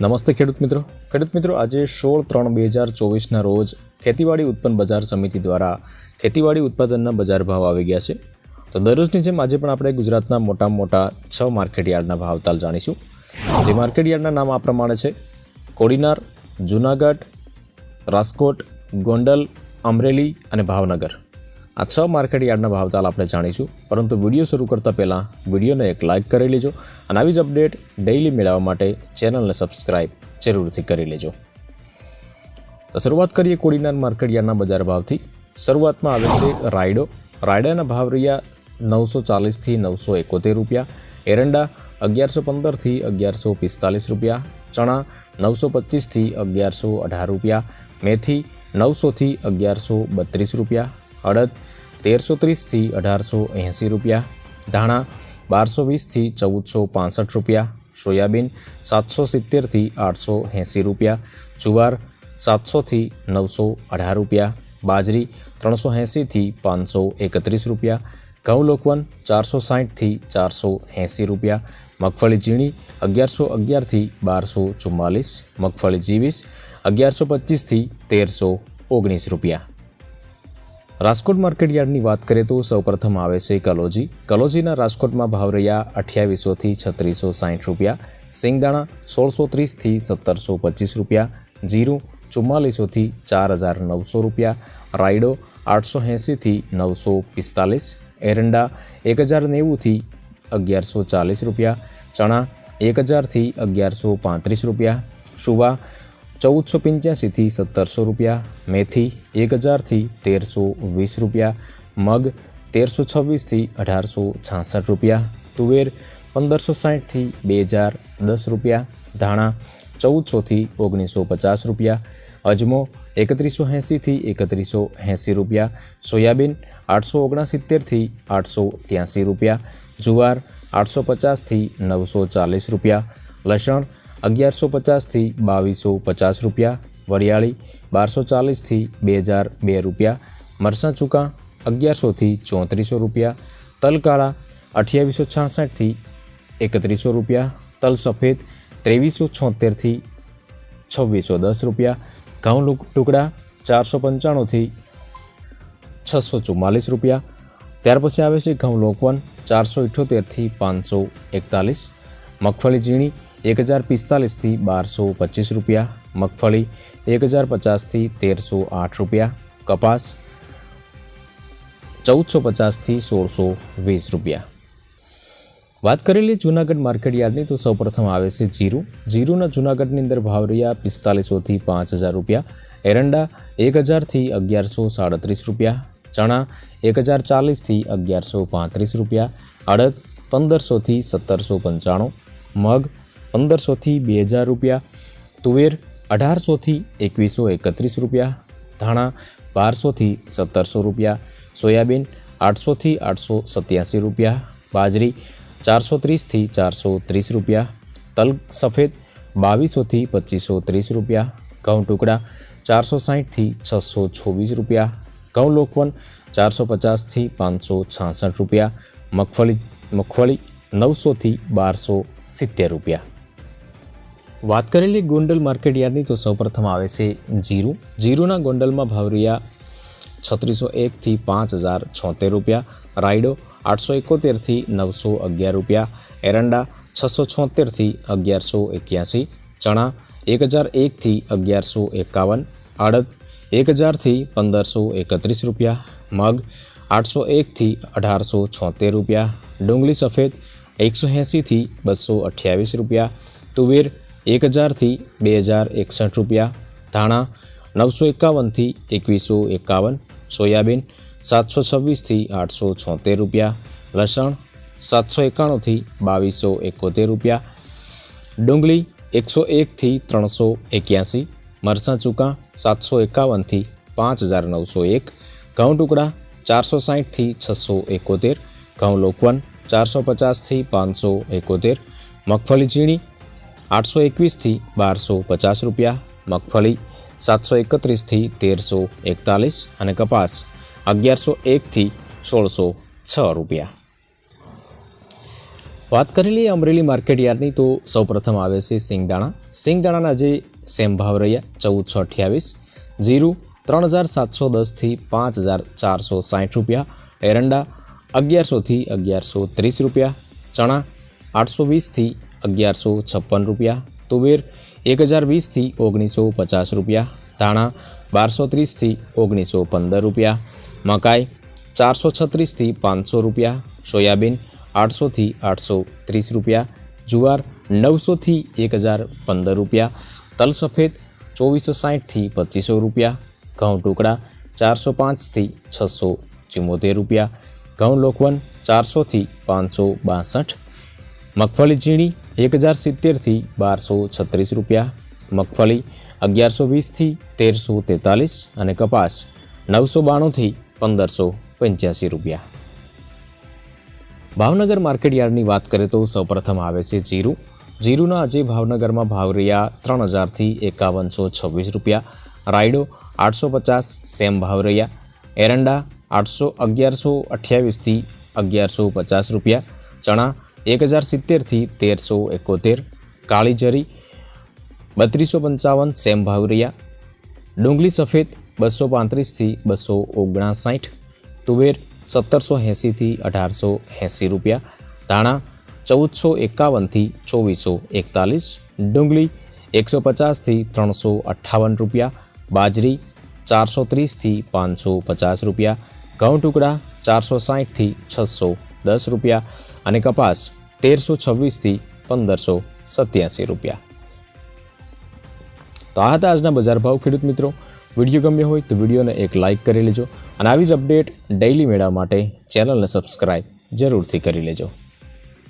નમસ્તે ખેડૂત મિત્રો. ખેડૂત મિત્રો, આજે સોળ ત્રણ બે હજાર ચોવીસના રોજ ખેતીવાડી ઉત્પન્ન બજાર સમિતિ દ્વારા ખેતીવાડી ઉત્પાદનના બજાર ભાવ આવી ગયા છે. તો દરરોજની જેમ આજે પણ આપણે ગુજરાતના મોટા મોટા છ માર્કેટ યાર્ડના ભાવતાલ જાણીશું. જે માર્કેટ યાર્ડના નામ આ પ્રમાણે છે. કોડીનાર, જુનાગઢ, રાજકોટ, ગોંડલ, અમરેલી અને ભાવનગર. આ છ માર્કેટ યાર્ડના ભાવતાલ આપણે જાણીશું. પરંતુ વીડિયો શરૂ કરતાં પહેલાં વિડીયોને એક લાઇક કરી લેજો અને આવી જ અપડેટ ડેઇલી મેળવવા માટે ચેનલને સબસ્ક્રાઇબ જરૂરથી કરી લેજો. તો શરૂઆત કરીએ કોડીનાર માર્કેટ યાર્ડના બજાર ભાવથી. શરૂઆતમાં આવે છે રાયડો. રાયડાના ભાવ રહ્યા નવસો ચાલીસથી નવસો એકોતેર રૂપિયા. એરંડા અગિયારસો પંદરથી અગિયારસો પિસ્તાલીસ રૂપિયા. ચણા નવસો પચીસથી અગિયારસો અઢાર રૂપિયા. મેથી નવસોથી અગિયારસો બત્રીસ રૂપિયા. અડદ તેરસો ત્રીસથી અઢારસો એંસી રૂપિયા ધાણા બારસો વીસથી ચૌદસો પાસઠ રૂપિયા સોયાબીન સાતસો સિત્તેરથી આઠસો એંસી રૂપિયા જુવાર સાતસોથી નવસો અઢાર રૂપિયા બાજરી ત્રણસો એંસીથી પાંચસો એકત્રીસ રૂપિયા ઘઉં લોકવન ચારસો સાઠથી ચારસો એંસી રૂપિયા મગફળી ઝીણી અગિયારસો અગિયારથી બારસો ચુમ્માલીસ મગફળી જીવીસ અગિયારસો પચીસથી તેરસો ઓગણીસ રૂપિયા રાજકોટ માર્કેટ યાર્ડની વાત કરીએ તો સૌપ્રથમ આવે છે કલોજી. કલોજીના રાજકોટમાં ભાવ રહ્યા અઠ્યાવીસોથી છત્રીસો સાહીઠ રૂપિયા, સિંગદાણા સોળસો ત્રીસથી સત્તરસો પચીસ રૂપિયા, જીરું ચુમ્માલીસોથી ચાર હજાર નવસો રૂપિયા, રાયડો આઠસો એંસીથી નવસો પિસ્તાલીસ, એરંડા એક હજાર નેવુંથી અગિયારસો ચાલીસ રૂપિયા, ચણા એક હજારથી અગિયારસો પાંત્રીસ રૂપિયા, સુવા ચૌદસો પંચ્યાસીથી સત્તરસો રૂપિયા મેથી એક હજારથી તેરસો વીસ રૂપિયા મગ તેરસો છવ્વીસથી અઢારસો છાસઠ રૂપિયા તુવેર પંદરસો સાઠથી બે હજાર દસ રૂપિયા ધાણા ચૌદસોથી ઓગણીસો પચાસ રૂપિયા અજમો એકત્રીસો એંસીથી એકત્રીસો એંસી રૂપિયા સોયાબીન આઠસો ઓગણસિત્તેરથી આઠસો ત્યાંસી રૂપિયા જુવાર આઠસો પચાસથી નવસો ચાલીસ રૂપિયા લસણ અગિયારસો પચાસથી બાવીસો પચાસ રૂપિયા, વરિયાળી બારસો ચાલીસથી બે હજાર બે રૂપિયા, મરસાં ચૂકા અગિયારસોથી ચોત્રીસો રૂપિયા તલ કાળા અઠ્યાવીસો છાસઠથી એકત્રીસો રૂપિયા, તલ સફેદ ત્રેવીસો છોતેરથી છવ્વીસો દસ રૂપિયા, ઘઉં ટુકડા ચારસો પંચાણુંથી છસો ચુમ્માલીસ રૂપિયા, ત્યાર પછી આવે છે ઘઉં લોકવન ચારસો ઇઠ્યોતેરથી પાંચસો એકતાલીસ, મગફળી ઝીણી એક હજાર પિસ્તાલીસથી બારસો પચીસ રૂપિયા, મગફળી એક હજાર પચાસથી તેરસો આઠ રૂપિયા, કપાસ ચૌદસો પચાસથી સોળસો વીસ રૂપિયા. વાત કરેલી જૂનાગઢ માર્કેટ યાર્ડની તો સૌપ્રથમ આવે છે જીરું. જીરુંના જૂનાગઢની અંદર ભાવ રહ્યા પિસ્તાલીસોથી પાંચ હજાર રૂપિયા. એરંડા એક હજારથી અગિયારસો સાડત્રીસ રૂપિયા. ચણા એક હજાર ચાલીસથી અગિયારસો પાંત્રીસ રૂપિયા. અડદ પંદરસોથી સત્તરસો પંચાણું. મગ પંદરસોથી બે હજાર રૂપિયા તુવેર અઢારસોથી એકવીસો એકત્રીસ રૂપિયા ધાણા બારસોથી સત્તરસો રૂપિયા સોયાબીન આઠસોથી આઠસો સત્યાસી રૂપિયા બાજરી ચારસો ત્રીસથી ચારસો ત્રીસ રૂપિયા તલ સફેદ બાવીસોથી પચીસો ત્રીસ રૂપિયા ઘઉં ટુકડા ચારસો સાહીઠથી છસો છવ્વીસ રૂપિયા ઘઉં લોકવન ચારસો પચાસથી પાંચસો છાસઠ રૂપિયા મગફળી મગફળી નવસોથી બારસો સિત્તેર રૂપિયા વાત કરેલી ગોંડલ માર્કેટ યાર્ડની તો સૌપ્રથમ આવે છે જીરું જીરુંના ગોંડલમાં ભાવ રહ્યા છત્રીસો એકથી પાંચ હજાર છોતેર રૂપિયા રાયડો આઠસો એકોતેરથી નવસો અગિયાર રૂપિયા એરંડા છસો છોતેરથી અગિયારસો એક્યાસી ચણા એક હજાર એકથી અગિયારસો એકાવન અડદ એક હજારથી પંદરસો એકત્રીસ રૂપિયા મગ આઠસો એકથી અઢારસો છોતેર રૂપિયા ડુંગળી સફેદ એકસો એંસીથી બસો અઠ્યાવીસ રૂપિયા તુવેર એક હજારથી બે હજાર એકસઠ રૂપિયા ધાણા નવસો એકાવનથી એકવીસો એકાવન સોયાબીન સાતસો છવ્વીસથી આઠસો છોતેર રૂપિયા લસણ સાતસો એકાણુંથી બાવીસો એકોતેર રૂપિયા ડુંગળી એકસો એકથી ત્રણસો એક્યાસી મરચાં ચૂકા સાતસો એકાવનથી પાંચ હજાર નવસો એક ઘઉં ટુકડા ચારસો સાહીઠથી છસો એકોતેર ઘઉં લોકવન ચારસો પચાસથી પાંચસો એકોતેર મગફળી ઝીણી આઠસો એકવીસથી બારસો પચાસ રૂપિયા, મગફળી સાતસો એકત્રીસથી તેરસો એકતાલીસ અને કપાસ અગિયારસો એકથી સોળસો છ રૂપિયા. વાત કરી લઈએ અમરેલી માર્કેટ યાર્ડની તો સૌપ્રથમ આવે છે સિંગદાણા. સિંગદાણાના જે સેમ ભાવ રહ્યા ચૌદસો અઠ્યાવીસ, જીરું ત્રણ હજાર સાતસો દસથી પાંચ હજાર ચારસો સાઠ રૂપિયા, એરંડા અગિયારસોથી અગિયારસો ત્રીસ રૂપિયા, ચણા આઠસો વીસથી અગિયારસો છપ્પન રૂપિયા તુવેર એક હજાર વીસથી ઓગણીસો પચાસ રૂપિયા ધાણા બારસો ત્રીસથી ઓગણીસો પંદર રૂપિયા મકાઈ ચારસો છત્રીસથી પાંચસો રૂપિયા સોયાબીન આઠસોથી આઠસો ત્રીસ રૂપિયા જુવાર નવસોથી એક હજાર પંદર રૂપિયા તલ સફેદ ચોવીસો સાઠથી પચીસો રૂપિયા ઘઉં ટુકડા ચારસો પાંચથી છસો ચુમ્મોતેર રૂપિયા ઘઉં લોકવન ચારસોથી પાંચસો બાસઠ મગફળી ઝીણી એક હજાર સિત્તેરથી બારસો છત્રીસ રૂપિયા. મગફળી અગિયારસો વીસથી તેરસો તેતાલીસ અને કપાસ નવસો બાણુંથી પંદરસો પંચ્યાસી રૂપિયા. ભાવનગર માર્કેટ યાર્ડની વાત કરીએ તો સૌપ્રથમ આવે છે જીરું. જીરુના આજે ભાવનગરમાં ભાવ રહ્યા ત્રણ હજારથી એકાવનસો છવ્વીસ રૂપિયા. રાયડો આઠસો પચાસ, સેમ ભાવ રહ્યા. એરંડા આઠસો અગિયારસો અઠ્યાવીસથી અગિયારસો પચાસ રૂપિયા. ચણા એક હજાર સિત્તેરથી તેરસો એકોતેર. કાળીજરી બત્રીસો પંચાવન. સેમ ભાવ ડુંગળી સફેદ બસો પાંત્રીસથી બસો ઓગણસાઠ. તુવેર સત્તરસો એંસીથી અઢારસો એંસી રૂપિયા. ધાણા ચૌદસો એકાવનથી ચોવીસો એકતાલીસ. ડુંગળી એકસો પચાસથી ત્રણસો અઠ્ઠાવન રૂપિયા. બાજરી ચારસો ત્રીસથી પાંચસો પચાસ રૂપિયા. ઘઉં ટુકડા ચારસો સાઠથી છસો દસ રૂપિયા અને કપાસ તેરસો છવ્વીસથી પંદરસો સત્યાસી રૂપિયા. તો આ હતા આજના બજાર ભાવ ખેડૂત મિત્રો. વીડિયો ગમ્યો હોય તો વિડીયોને એક લાઇક કરી લેજો અને આવી જ અપડેટ ડેઇલી મેળવવા માટે ચેનલને સબસ્ક્રાઇબ જરૂરથી કરી લેજો.